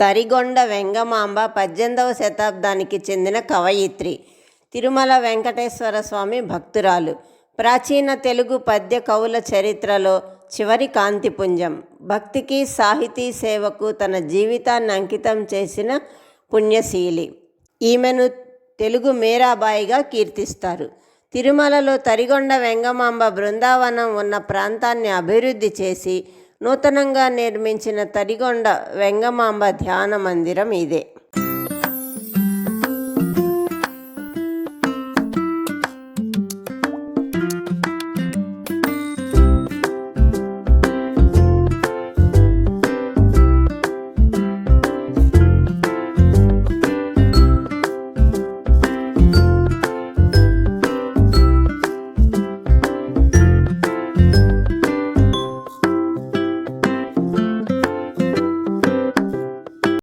తరిగొండ వెంగమాంబ పద్దెనిమిదవ శతాబ్దానికి చెందిన కవయిత్రి. తిరుమల వెంకటేశ్వర స్వామి భక్తురాలు. ప్రాచీన తెలుగు పద్య కవుల చరిత్రలో చివరి కాంతిపుంజం. భక్తికి సాహితీ సేవకు తన జీవితాన్ని అంకితం చేసిన పుణ్యశీలి. ఈమెను తెలుగు మీరాబాయిగా కీర్తిస్తారు. తిరుమలలో తరిగొండ వెంగమాంబ బృందావనం ఉన్న ప్రాంతాన్ని అభివృద్ధి చేసి నూతనంగా నిర్మించిన తడిగొండ వెంగమాంబ ధ్యాన మందిరం ఇదే.